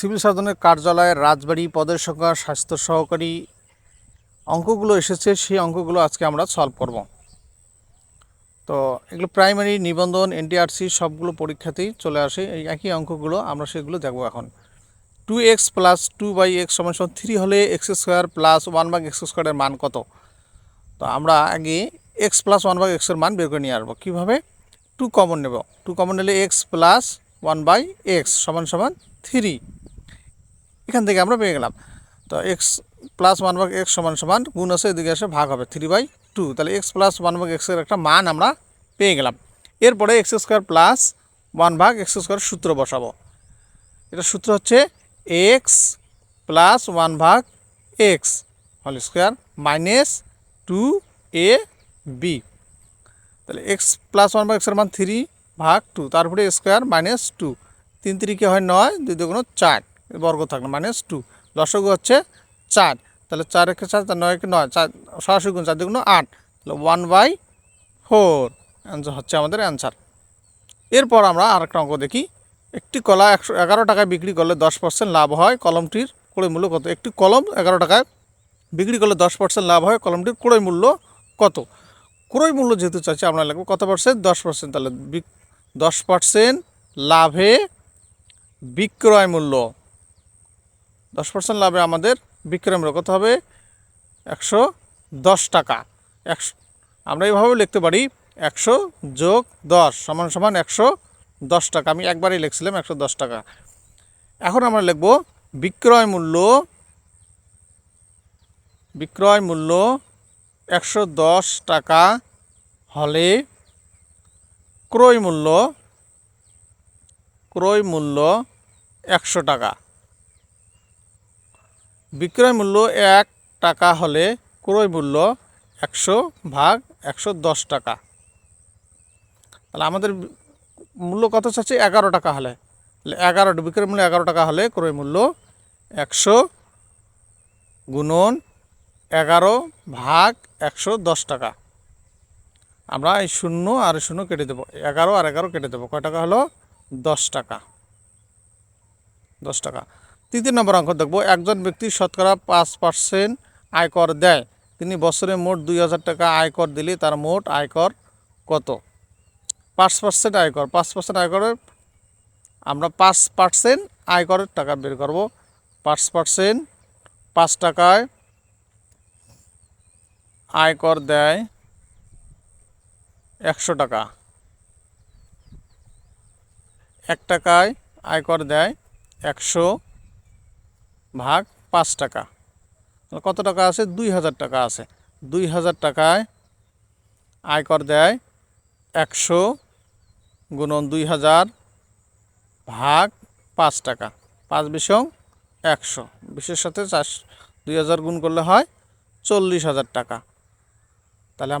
Civil সার্জনের কার্যালয়ের রাজবাড়ি পদের সংখ্যা স্বাস্থ্য সহকারী অঙ্কগুলো এসেছে, সেই অঙ্কগুলো আজকে আমরা সলভ করব। তো এগুলো প্রাইমারি নিবন্ধন এনটিআরসি সবগুলো পরীক্ষাতেই চলে আসে, এই একই অঙ্কগুলো আমরা সেগুলো দেখব এখন। Two x plus two by x সমান সমান থ্রি হলে x square plus one by x স্কোয়ারের মান কত? তো আমরা আগে এক্স প্লাস ওয়ান বাই এক্সের মান বের করে নিয়ে আসব। কীভাবে? টু কমন নেব। টু কমন নিলে x plus one by x সমান সমান থ্রি এখান থেকে আমরা পেয়ে গেলাম। তো এক্স প্লাস ওয়ান ভাগ এক্স সমান সমান গুণ আছে, এদিকে এসে ভাগ হবে থ্রি বাই টু তাহলে এক্স প্লাস ওয়ান ভাগ এক্সের একটা মান আমরা পেয়ে গেলাম। এরপরে এক্স স্কোয়ার প্লাস ওয়ান ভাগ এক্স স্কোয়ার সূত্র বসাবো। এটা সূত্র হচ্ছে এক্স প্লাস ওয়ান ভাগ এক্স হল square minus two a b তাহলে এক্স প্লাস ওয়ান ভাগ এক্সের মান থ্রি ভাগ টু তারপরে স্কোয়ার মাইনাস টু তিন তিরিকে হয় নয়, দুই দুগুণ চার। বর্গ থাকল মাইনাস টু দশক হচ্ছে চার। তাহলে চার একে চার তার নয় একে নয়, চার, সরাসরি গুণ চার দুগুণ আট। তাহলে ওয়ান বাই ফোর অ্যান্সার হচ্ছে আমাদের অ্যান্সার এরপর আমরা আরেকটা অঙ্ক দেখি। একটি কলা একশো এগারো টাকায় বিক্রি করলে দশ পার্সেন্ট লাভ হয়, কলমটির ক্রয় মূল্য কত? একটি কলম এগারো টাকায় বিক্রি করলে দশ পার্সেন্ট লাভ হয়, কলমটির ক্রয় মূল্য কত? ক্রয় মূল্য যেহেতু চাচ্ছি আমরা লাগবে কত পার্সেন্ট দশ পার্সেন্ট তাহলে দশ পার্সেন্ট লাভে বিক্রয় মূল্য। দশ পার্সেন্ট লাভে আমাদের বিক্রয় মূল্য। কত হবে? একশো দশ টাকা। একশো আমরা এইভাবে লিখতে পারি, একশো যোগ দশ সমান সমান একশো দশ টাকা। আমি একবারই লিখছিলাম একশো দশ টাকা। এখন আমরা লিখব বিক্রয় মূল্য বিক্রয় মূল্য একশো দশ টাকা হলে ক্রয় মূল্য ক্রয় মূল্য একশো টাকা। বিক্রয় মূল্য এক টাকা হলে ক্রয় মূল্য একশো ভাগ একশো দশ টাকা। তাহলে আমাদের মূল্য কত চাচ্ছে? এগারো টাকা হলে। তাহলে এগারো, বিক্রয় মূল্য এগারো টাকা হলে ক্রয় মূল্য একশো গুণন এগারো ভাগ একশো দশ টাকা। আমরা এই শূন্য আর শূন্য কেটে দেবো। এগারো আর এগারো কেটে দেবো। কয় টাকা হলো? দশ টাকা। দশ টাকা। তৃতীয় নম্বর অঙ্ক দেখব। একজন ব্যক্তি শতকরা পাঁচ পার্সেন্ট আয়কর দেয়। তিনি বছরে মোট দুই হাজার টাকা আয়কর দিলে তার মোট আয়কর কত? পাঁচ পার্সেন্ট আয়কর। পাঁচ পার্সেন্ট আয়করের আমরা পাঁচ পার্সেন্ট আয়করের টাকা বের করব। পাঁচ পার্সেন্ট পাঁচ টাকায় আয়কর দেয় একশো টাকা। এক টাকায় আয়কর দেয় একশো ভাগ পাঁচ টাকা। কত টাকা আছে? দুই হাজার টাকা আছে। দুই হাজার টাকায় আয়কর দেয় একশো গুণন দুই হাজার ভাগ পাঁচ টাকা। পাঁচ বিশং একশো। বিশের সাথে চার দুই হাজার গুণ করলে হয় চল্লিশ হাজার টাকা। তাহলে আমরা